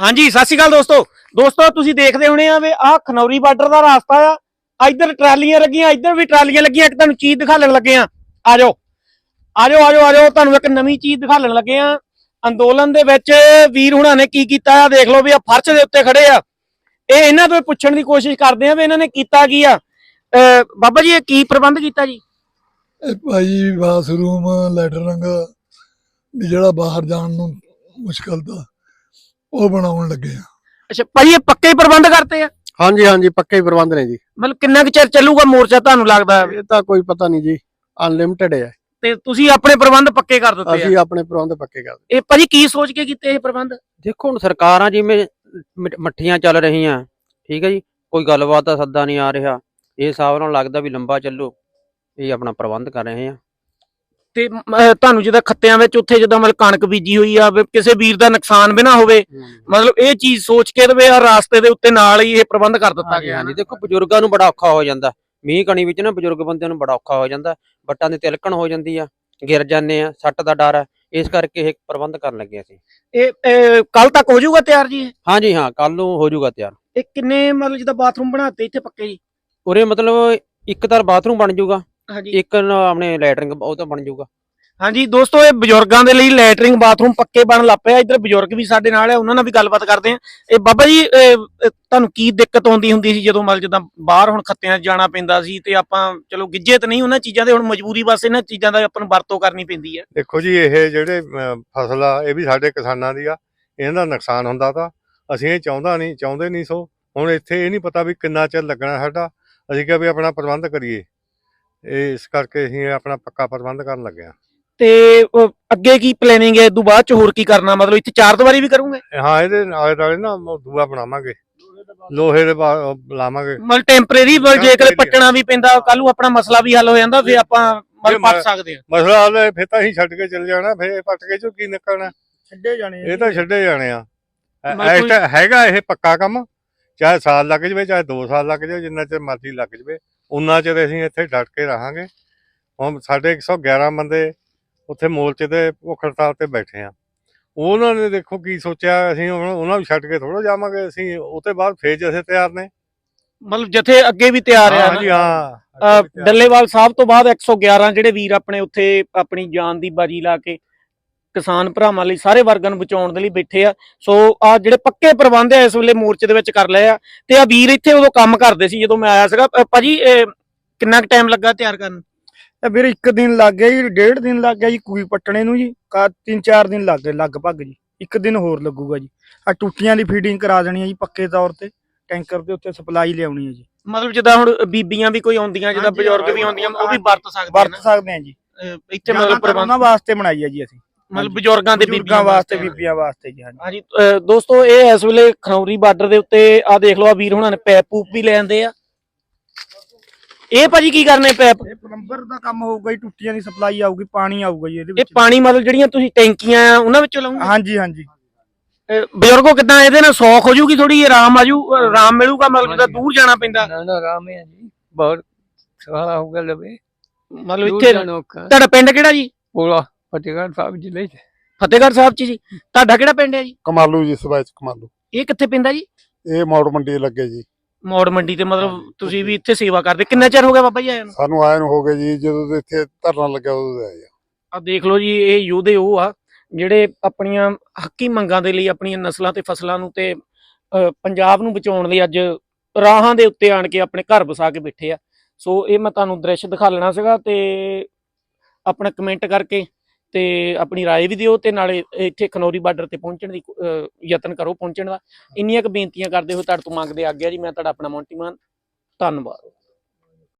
ਹਾਂਜੀ, ਸਤਿ ਸ਼੍ਰੀ ਅਕਾਲ ਦੋਸਤੋ। ਦੋਸਤੋ, ਤੁਸੀਂ ਦੇਖਦੇ ਹੋਣੇ ਆ ਵੀ ਆਹ ਖਨੌਰੀ ਬਾਰਡਰ ਦਾ ਰਾਸਤਾ ਆ। ਇੱਧਰ ਟਰਾਲੀਆਂ ਲੱਗੀਆਂ, ਇੱਧਰ ਵੀ ਟਰਾਲੀਆਂ ਲੱਗੀਆਂ। ਇੱਕ ਤੁਹਾਨੂੰ ਚੀਜ਼ ਦਿਖਾਉਣ ਲੱਗੇ ਆ। ਆ ਜਾਓ। ਆ ਜਾਓ ਤੁਹਾਨੂੰ ਇੱਕ ਨਵੀਂ ਚੀਜ਼ ਦਿਖਾਉਣ ਲੱਗੇ ਆ। ਅੰਦੋਲਨ ਦੇ ਵਿੱਚ ਵੀਰ ਹੁਣਾਂ ਨੇ ਕੀ ਕੀਤਾ ਆ? ਦੇਖ ਲਓ ਵੀ ਆ ਫਰਸ਼ ਦੇ ਉੱਤੇ ਖੜੇ ਆ। ਇਹ ਇਹਨਾਂ ਤੋਂ ਪੁੱਛਣ ਦੀ ਕੋਸ਼ਿਸ਼ ਕਰਦੇ ਆ ਵੀ ਇਹਨਾਂ ਨੇ ਕੀਤਾ ਕੀ ਆ? ਬਾਬਾ ਜੀ, ਇਹ ਕੀ ਪ੍ਰਬੰਧ ਕੀਤਾ ਜੀ? ਇਹ ਭਾਈ ਬਾਥਰੂਮ ਲੈਟਰਿੰਗ ਵੀ ਜਿਹੜਾ ਬਾਹਰ ਜਾਣ ਨੂੰ ਮੁਸ਼ਕਲ ਦਾ ਉਹ ਬਣਾਉਣ ਲੱਗੇ ਆ। ਅੱਛਾ ਭਾਜੀ ਇਹ ਪੱਕੇ ਹੀ ਪ੍ਰਬੰਧ ਕਰਤੇ ਆ? ਹਾਂਜੀ ਹਾਂਜੀ ਪੱਕੇ ਹੀ ਪ੍ਰਬੰਧ ਨੇ ਜੀ। ਮਤਲਬ ਕਿੰਨਾ ਕੁ ਚਿਰ ਚੱਲੂਗਾ ਮੋਰਚਾ ਤੁਹਾਨੂੰ ਲੱਗਦਾ? ਇਹ ਤਾਂ ਕੋਈ ਪਤਾ ਨਹੀਂ ਜੀ ਅਨਲਿਮਟਿਡ ਹੈ। ਤੇ ਤੁਸੀਂ ਆਪਣੇ ਪ੍ਰਬੰਧ ਪੱਕੇ ਕਰ ਦਿੱਤੇ ਆ? ਅਸੀਂ ਆਪਣੇ ਪ੍ਰਬੰਧ ਪੱਕੇ ਕਰਦੇ ਇਹ ਭਾਜੀ ਕੀ ਸੋਚ ਕੇ ਕੀਤੇ ਇਹ ਪ੍ਰਬੰਧ? ਦੇਖੋ ਹੁਣ ਸਰਕਾਰਾਂ ਜਿਵੇਂ ਮਿ- ਮੱਠੀਆਂ ਚੱਲ ਰਹੀਆਂ। ਠੀਕ ਹੈ ਜੀ ਕੋਈ ਗੱਲਬਾਤ ਦਾ ਸੱਦਾ ਨਹੀਂ ਆ ਰਿਹਾ। ਇਹ ਹਿਸਾਬ ਨਾਲ ਲੱਗਦਾ ਵੀ ਲੰਬਾ ਚੱਲੋ। ਇਹ ਆਪਣਾ ਪ੍ਰਬੰਧ ਕਰ ਰਹੇ ਆ। ਤੇ ਤੁਹਾਨੂੰ ਜਿਹਦਾ ਖੱਤਿਆਂ ਵਿੱਚ ਉੱਥੇ ਜਦੋਂ ਮਤਲਬ ਕਣਕ ਬੀਜੀ ਹੋਈ ਆ ਕਿਸੇ ਵੀਰ ਦਾ ਨੁਕਸਾਨ ਵੀ ਨਾ ਹੋਵੇ ਮਤਲਬ ਇਹ ਚੀਜ਼ ਸੋਚ ਕੇ ਤੇ ਆ ਰਾਸਤੇ ਦੇ ਉੱਤੇ ਨਾਲ ਹੀ ਇਹ ਪ੍ਰਬੰਧ ਕਰ ਦਿੱਤਾ ਗਿਆ ਹਾਂਜੀ। ਦੇਖੋ ਬਜ਼ੁਰਗਾਂ ਨੂੰ ਬੜਾ ਔਖਾ ਹੋ ਜਾਂਦਾ। ਮੀਂਹ ਕਣੀ ਵਿੱਚ ਨਾ ਬਜ਼ੁਰਗ ਬੰਦਿਆਂ ਨੂੰ ਬੜਾ ਔਖਾ ਹੋ ਜਾਂਦਾ। ਬੱਟਾਂ ਦੀ ਤਿਲਕਣ ਹੋ ਜਾਂਦੀ ਆ ਗਿਰ ਜਾਂਦੇ ਆ ਸੱਟ ਦਾ ਡਰ ਆ। ਇਸ ਕਰਕੇ ਇਹ ਪ੍ਰਬੰਧ ਕਰਨ ਲੱਗੇ ਅਸੀਂ। ਇਹ ਕੱਲ ਤੱਕ ਹੋ ਜਾਊਗਾ ਤਿਆਰ ਜੀ? ਹਾਂਜੀ ਹਾਂ ਕੱਲ ਨੂੰ ਹੋ ਜਾਊਗਾ ਤਿਆਰ। ਇਹ ਕਿੰਨੇ ਮਤਲਬ ਜਿਹਦਾ ਬਾਥਰੂਮ ਬਣਾਤੇ ਇੱਥੇ ਪੱਕੇ ਜੀ? ਉਰੇ ਮਤਲਬ ਇੱਕ ਤਾਂ ਬਾਥਰੂਮ ਬਣ ਜਾਊਗਾ। ਹਾਂਜੀ। ਇੱਕ ਨਾ ਆਪਣੇ ਲੈਟਰਿੰਗ ਉਹ ਤਾਂ ਬਣ ਜਾਊਗਾ। ਹਾਂਜੀ ਦੋਸਤੋ ਇਹ ਬਜ਼ੁਰਗਾਂ ਦੇ ਲਈ ਲੈਟਰਿੰਗ ਬਾਥਰੂਮ ਪੱਕੇ ਬਣਨ ਲੱਗ ਪਿਆ। ਇੱਧਰ ਬਜ਼ੁਰਗ ਵੀ ਸਾਡੇ ਨਾਲ ਆ ਉਹਨਾਂ ਨਾਲ ਵੀ ਗੱਲਬਾਤ ਕਰਦੇ ਆ ਇਹ ਬਾਬਾ ਜੀ ਇਹ, ਤੁਹਾਨੂੰ ਕੀ ਦਿੱਕਤ ਆਉਂਦੀ ਹੁੰਦੀ ਸੀ ਜਦੋਂ ਮਤਲਬ ਜਿੱਦਾਂ ਬਾਹਰ ਹੁਣ ਖੱਤਿਆਂ 'ਚ ਜਾਣਾ ਪੈਂਦਾ ਸੀ ਤੇ ਆਪਾਂ ਚਲੋ ਗਿੱਜੇ ਤਾਂ ਨਹੀਂ ਉਹਨਾਂ ਚੀਜ਼ਾਂ ਦੇ ਹੁਣ ਮਜਬੂਰੀ ਬਸ ਇਹਨਾਂ ਚੀਜ਼ਾਂ ਦਾ ਆਪਾਂ ਨੂੰ ਵਰਤੋਂ ਕਰਨੀ ਪੈਂਦੀ ਹੈ। ਦੇਖੋ ਜੀ ਇਹ ਜਿਹੜੇ ਫਸਲ ਆ ਇਹ ਵੀ ਸਾਡੇ ਕਿਸਾਨਾਂ ਦੀ ਆ। ਇਹਨਾਂ ਦਾ ਨੁਕਸਾਨ ਹੁੰਦਾ ਤਾਂ ਅਸੀਂ ਇਹ ਚਾਹੁੰਦਾ ਨਹੀਂ ਚਾਹੁੰਦੇ ਨਹੀਂ ਸੋ। ਹੁਣ ਇੱਥੇ ਇਹ ਨਹੀਂ ਪਤਾ ਵੀ ਕਿੰਨਾ ਚਿਰ ਲੱਗਣਾ ਸਾਡਾ। ਅਸੀਂ ਕਿਹਾ ਵੀ ਆਪਣਾ ਪ੍ਰਬੰਧ ਕਰੀਏ। ਇਹ ਇਸ ਕਰਕੇ ਅਸੀਂ ਆਪਣਾ ਪੱਕਾ ਪ੍ਰਬੰਧ ਕਰਨ ਲੱਗੇ ਆ ਤੇ ਅਹ, ਅੱਗੇ ਕੀ ਪਲੈਨਿੰਗ ਹੈ? ਇਦੋਂ ਬਾਅਦ ਚ ਹੋਰ ਕੀ ਕਰਨਾ? ਮਤਲਬ ਇੱਥੇ ਚਾਰ ਦੀਵਾਰੀ ਵੀ ਕਰੋਗੇ? ਹਾਂ ਇਹਦੇ ਆਲੇ ਦੁਆਲੇ ਨਾ ਉਹ ਦੂਆ ਬਣਾਵਾਂਗੇ। ਲੋਹੇ ਦੇ ਬਾ- ਉਹ ਲਾਵਾਂਗੇ। ਮਤਲਬ ਟੈਂਪਰੇਰੀ ਜੇਕਰ Temporary ਆ। ਪੱਟਣਾ ਵੀ ਪੈਂਦਾ ਕੱਲ ਨੂੰ ਆਪਣਾ ਮਸਲਾ ਵੀ ਹੱਲ ਹੋ ਜਾਂਦਾ ਫਿਰ ਆਪਾਂ ਮਤਲਬ ਜੇ ਪੱਟ ਮੈਂ- ਸਕਦੇ ਹਾਂ। ਮਸਲਾ ਹੱਲ ਹੈ, ਫਿਰ ਤਾਂ ਅਸੀਂ ਛੱਡ ਕੇ ਚਲੇ ਜਾਣਾ ਫਿਰ ਪੱਟ ਕੇ ਚੋਂ ਕੀ ਨਿਕਲਣਾ? ਛੱਡੇ ਜਾਣੇ ਇਹ ਤਾਂ ਛੱਡੇ ਜਾਣੇ ਆ। ਐ- ਮਤਲਬ ਇਸ ਕੋਈ- ਟਾ- ਹੈਗਾ ਇਹ ਪੱਕਾ ਕੰਮ ਚਾਹੇ ਸਾਲ ਲੱਗ ਜਵੇ ਚਾਹੇ 2 ਸਾਲ ਲੱਗ ਜਾਵੇ ਜਿੰਨਾ ਚਿਰ ਮਰਜ਼ੀ ਲੱਗ ਜਵੇ। ਉਨਾ ਚਿਰ ਅਸੀਂ ਇੱਥੇ ਡਟ ਕੇ ਰਹਾਂਗੇ। ਹੁਣ ਸਾਡੇ 111 ਬੰਦੇ ਉੱਥੇ ਮੋਰਚੇ ਤੇ ਭੁੱਖ ਹੜਤਾਲ ਤੇ ਬੈਠੇ ਆ। ਉਹਨਾਂ ਨੇ ਦੇਖੋ ਕੀ ਸੋਚਿਆ ਅਸੀਂ ਹੁਣ ਉਹਨਾਂ ਨੂੰ ਛੱਡ ਕੇ ਥੋੜਾ ਜਾਵਾਂਗੇ ਅਸੀਂ ਉਹ ਤੋਂ ਬਾਅਦ ਫੇਰ ਅਸੀਂ ਤਿਆਰ ਨੇ। ਮਤਲਬ ਜਥੇ ਅੱਗੇ ਵੀ ਤਿਆਰ ਆ ਹਾਂ ਜੀ ਹਾਂ ਡੱਲੇਵਾਲ ਸਾਹਿਬ ਤੋਂ ਬਾਅਦ 111 ਜਿਹੜੇ ਵੀਰ ਆਪਣੇ ਉੱਥੇ ਆਪਣੀ ਜਾਨ ਦੀ ਬਾਜੀ ਲਾ ਕੇ ਕਿਸਾਨ ਭਰਾਵਾਂ ਲਈ ਸਾਰੇ ਵਰਗਾਂ ਨੂੰ ਬਚਾਉਣ ਦੇ ਲਈ ਬੈਠੇ ਆ। ਸੋ ਆ ਜਿਹੜੇ ਪੱਕੇ ਪ੍ਰਬੰਧ ਆ ਇਸ ਵੇਲੇ ਮੋਰਚੇ ਦੇ ਵਿੱਚ ਕਰ ਲਏ ਆ। ਤੇ ਆ ਵੀਰ ਇੱਥੇ ਉਦੋਂ ਕੰਮ ਕਰਦੇ ਸੀ ਜਦੋਂ ਮੈਂ ਆਇਆ ਸੀਗਾ। ਭਾਜੀ ਕਿੰਨਾ ਕੁ ਟਾਈਮ ਲੱਗਾ ਤਿਆਰ ਕਰਨ? ਇਹ ਵੀਰ ਇੱਕ ਦਿਨ ਲੱਗ ਗਿਆ ਜੀ ਡੇਢ ਦਿਨ ਲੱਗ ਗਿਆ ਜੀ ਕੂਈ ਪੱਟਣੇ ਨੂੰ ਜੀ। ਕਾ ਤਿੰਨ ਚਾਰ ਦਿਨ ਲੱਗ ਗਏ ਲਗਭਗ ਜੀ। ਇੱਕ ਦਿਨ ਹੋਰ ਲੱਗੂਗਾ ਜੀ। ਆ ਟੁੱਟੀਆਂ ਦੀ ਫੀਡਿੰਗ ਕਰਾ ਦੇਣੀ ਹੈ ਜੀ ਪੱਕੇ ਤੌਰ ਤੇ। ਟੈਂਕਰ ਦੇ ਉੱਤੇ ਸਪਲਾਈ ਲਿਆਉਣੀ ਹੈ ਜੀ। ਮਤਲਬ ਜਿੱਦਾਂ ਹੁਣ ਬੀਬੀਆਂ ਵੀ ਕੋਈ ਆਉਂਦੀਆਂ ਜਿੱਦਾਂ ਬਜ਼ੁਰਗ ਵੀ ਆਉਂਦੀਆਂ ਉਹ ਵੀ ਵਰਤ ਸਕਦੇ ਵਰਤ ਸਕਦੇ ਹਾਂ ਜੀ। ਇੱਥੇ ਮਤਲਬ ਪ੍ਰਬੰਧ ਉਹਨਾਂ ਵਾਸਤੇ ਬਣਾਈ ਹੈ ਜੀ ਅਸੀਂ। ਮਤਲਬ ਬਜ਼ੁਰਗਾਂ ਦੇ ਬਜ਼ੁਰਗਾਂ ਵਾਸਤੇ ਬੀਬੀਆਂ ਵਾਸਤੇ ਜੀ ਹਾਂਜੀ। ਹਾਂਜੀ ਦੋਸਤੋ ਇਹ ਇਸ ਵੇਲੇ ਖਨੌਰੀ ਬਾਰਡਰ ਦੇ ਉੱਤੇ ਆ ਦੇਖ ਲਓ ਆ ਵੀਰ ਹੁਣਾਂ ਨੇ ਪੈਪ ਪੂਪ ਵੀ ਲੈ ਆਂਦੇ ਆ। ਇਹ ਭਾਜੀ ਕੀ ਕਰਨੇ ਪੈਪ? ਇਹ ਪਲੰਬਰ ਦਾ ਕੰਮ ਹੋਊਗਾ ਜੀ ਟੁੱਟੀਆਂ ਦੀ ਸਪਲਾਈ ਆਊਗੀ ਪਾਣੀ ਆਊਗਾ ਜੀ ਇਹਦੇ ਇਹ ਵਿੱਚ। ਪਾਣੀ ਮਤਲਬ ਜਿਹੜੀਆਂ ਤੁਸੀਂ ਟੈਂਕੀਆਂ ਆ ਉਹਨਾਂ ਵਿੱਚੋਂ ਲਾਉਂਗੇ? ਹਾਂਜੀ ਹਾਂਜੀ। ਬਜ਼ੁਰਗੋ ਕਿਦਾਂ ਇਹਦੇ ਨਾਲ ਸੌਖ ਹੋ ਜੂਗੀ ਥੋੜੀ ਆਰਾਮ ਆਜੂ ਆਰਾਮ ਮਿਲੂਗਾ ਮਤਲਬ ਜਿੱਦਾਂ ਦੂਰ ਜਾਣਾ ਪੈਂਦਾ। ਨਾ ਨਾ ਆਰਾਮ ਹੈ ਜੀ। ਬਹੁਤ ਸਹਾਰਾ ਹੋ ਗਿਆ ਲਵੇ। ਮਤਲਬ ਇੱਥੇ ਨੋਕਾ ਤੁਹਾਡਾ ਪਿੰਡ ਕਿਹੜਾ ਜੀ? ਪੂਰਾ ਫਤਿਹਗੜ੍ਹ ਸਾਹਿਬ ਜ਼ਿਲ੍ਹੇ ਚ। ਫਤਿਹਗੜ੍ਹ ਸਾਹਿਬ ਚ ਜੀ। ਤੁਹਾਡਾ ਕਿਹੜਾ ਪਿੰਡ ਹੈ ਜੀ? ਕਮਾਲੂ ਜੀ ਸਵੈਚ ਕਮਾਲੂ। ਇਹ ਕਿੱਥੇ ਪੈਂਦਾ ਜੀ? ਇਹ ਮੌੜ ਮੰਡੀ ਲੱਗੇ ਜੀ। ਮੌੜ ਮੰਡੀ ਤੇ ਮਤਲਬ ਤੁਸੀਂ ਵੀ ਇੱਥੇ ਸੇਵਾ ਕਰਦੇ। ਕਿੰਨਾ ਚਿਰ ਹੋ ਗਿਆ ਬਾਬਾ ਜੀ ਆਇਆ ਨੂੰ? ਸਾਨੂੰ ਆਏ ਨੂੰ ਹੋ ਗਏ ਜੀ ਜਦੋਂ ਦੇ ਇੱਥੇ ਧਰਨਾ ਲੱਗਿਆ ਉਦੋਂ ਦੇ ਆਏ ਆ। ਆ ਦੇਖ ਲਓ ਜੀ ਇਹ ਯੋਧੇ ਉਹ ਆ ਜਿਹੜੇ ਆਪਣੀਆਂ ਹੱਕੀ ਮੰਗਾਂ ਦੇ ਲਈ ਆਪਣੀਆਂ ਨਸਲਾਂ ਤੇ ਫਸਲਾਂ ਨੂੰ ਤੇ ਅਹ, ਪੰਜਾਬ ਨੂੰ ਬਚਾਉਣ ਲਈ ਅੱਜ ਰਾਹਾਂ ਦੇ ਉੱਤੇ ਆਣ ਕੇ ਆਪਣੇ ਘਰ ਵਸਾ ਕੇ ਬੈਠੇ ਆ। ਸੋ ਇਹ ਮੈਂ ਤੁਹਾਨੂੰ ਦ੍ਰਿਸ਼ ਦਿਖਾ ਲੈਣਾ ਸੀਗਾ ਤੇ ਆਪਣਾ ਕਮੈਂਟ ਕਰਕੇ ਤੇ ਆਪਣੀ رائے ਵੀ ਦਿਓ ਤੇ ਨਾਲੇ ਇੱਥੇ ਖਨੌਰੀ ਬਾਰਡਰ ਤੇ ਪਹੁੰਚਣ ਦੀ ਅਹ, ਯਤਨ ਕਰੋ ਪਹੁੰਚਣ ਦਾ ਇੰਨੀਆਂ ਕੁ ਬੇਨਤੀਆਂ ਕਰਦੇ ਹੋਏ ਤੁਹਾਡੇ ਤੋਂ ਮੰਗਦੇ ਆ ਗਿਆ ਜੀ ਮੈਂ ਤੁਹਾਡਾ ਆਪਣਾ ਮੌਂਟੀ ਮਾਨ ਧੰਨਵਾਦ